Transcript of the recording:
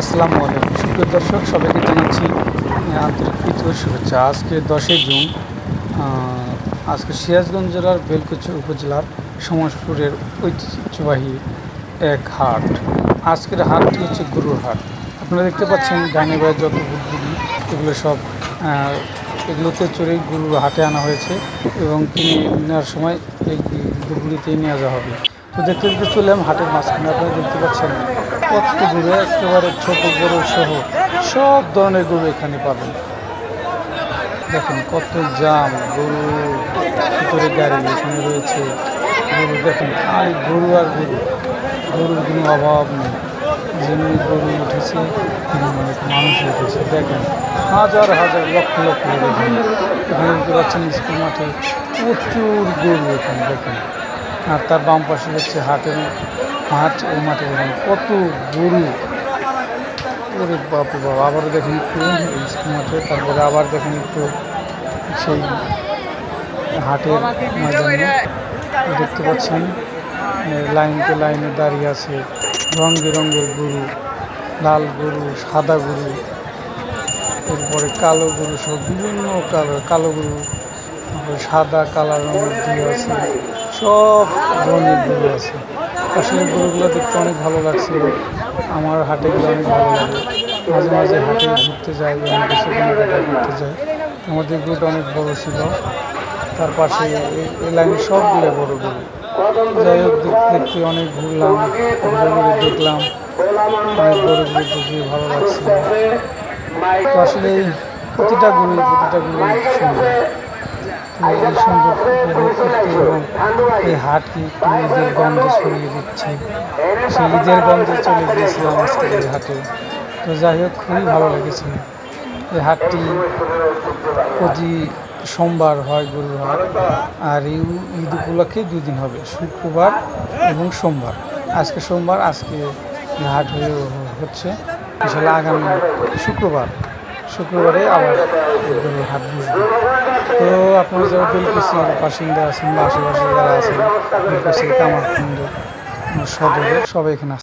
আসসালামু আলাইকুম। সুপ্রিয় দর্শক, সবাইকে জানাচ্ছি আন্তরিক ও শুভেচ্ছা। আজকে দশই জুন আজকে সিরাজগঞ্জ জেলার বেলকুচি উপজেলার সমাজপুরের ঐতিহ্যবাহী এক হাট। আজকের হাটটি হচ্ছে গরুর হাট। আপনারা দেখতে পাচ্ছেন ডাইনে বাই যত গুড়গুলি এগুলো সব এগুলোতে চড়ে গরুর হাটে আনা হয়েছে এবং কিনে নেওয়ার সময় এই গরুগুলিতেই নেওয়া যাওয়া হবে। দেখতে দেখতে চলে এলাম হাটের মাঝখানে আপনারা দেখতে পাচ্ছেন, কত গরু, একেবারে ছোট বড় সহ সব ধরনের গরু এখানে পাবেন। দেখেন কত জাম গরু, ভিতরে গাড়ি এখানে রয়েছে। গরু দেখেন আর গরু আর গরু। গরুর কোনো অভাব নেই। যেমনি গরু উঠেছে অনেক মানুষ উঠেছে। দেখেন, হাজার হাজার লক্ষ লক্ষ দেখেন এখানে দেখতে পাচ্ছেন, স্কুল মাঠে প্রচুর গরু এখানে, দেখেন। আর তার বাম পাশে হচ্ছে হাটের মাঠ, এই মাঠে দেখেন কত গরু। ওরে বাপু বাবা আবারও দেখেন একটু মাঠে, তারপরে আবার দেখেন একটু সেই হাটের ময়দানে দেখতে পাচ্ছেন লাইনকে লাইনে দাঁড়িয়ে আছে রং বেরঙের গরু, লাল গরু, সাদা গরু, এরপরে কালো গরু সব বিভিন্ন কালো গরু সাদা কালার রঙের দিয়ে আছে, সব ধরনের গরু আছে। আসলে গরুগুলো দেখতে অনেক ভালো লাগছিল, আমার হাটে গেলে অনেক ভালো লাগে। মাঝে মাঝে হাটে ঘুরতে যাই, অনেক কিছু কেনাকাটা করতে যাই। আমাদের গরুটা অনেক বড় ছিল, তার পাশে এই- লাইন সবগুলো বড় গরু। যাই হোক দেখতে অনেক ঘুরলাম, ঘুরে দেখলাম, অনেক গরু দেখে ভালো লাগছিল। তো আসলে প্রতিটা গরু প্রতিটা গরু সুন্দর। সুন্দর করতে এবং এই হাটকে একটু ঈদের গন্ধ ছড়িয়ে দিচ্ছে। সেই ঈদের গন্ধে চলে গিয়েছিলাম আজকে এই হাটে। তো যাই হোক, খুবই ভালো লেগেছে। এই হাটটি প্রতি সোমবার হয় গরুর হাট আর এই ঈদ উপলক্ষে দুই দিন হবে, শুক্রবার এবং সোমবার। আজকে সোমবার, আজকে হাট হয়ে হচ্ছে। ইনশাল্লাহ আগামী শুক্রবার। শুক্রবারে আবার গরুর হাট বসবে তো আপনারা যারা বেলকুচির বাসিন্দা আছেন বা আশেপাশে যারা আছেন বেলকুচি কামারখন্দ সদরে সবাই এখানে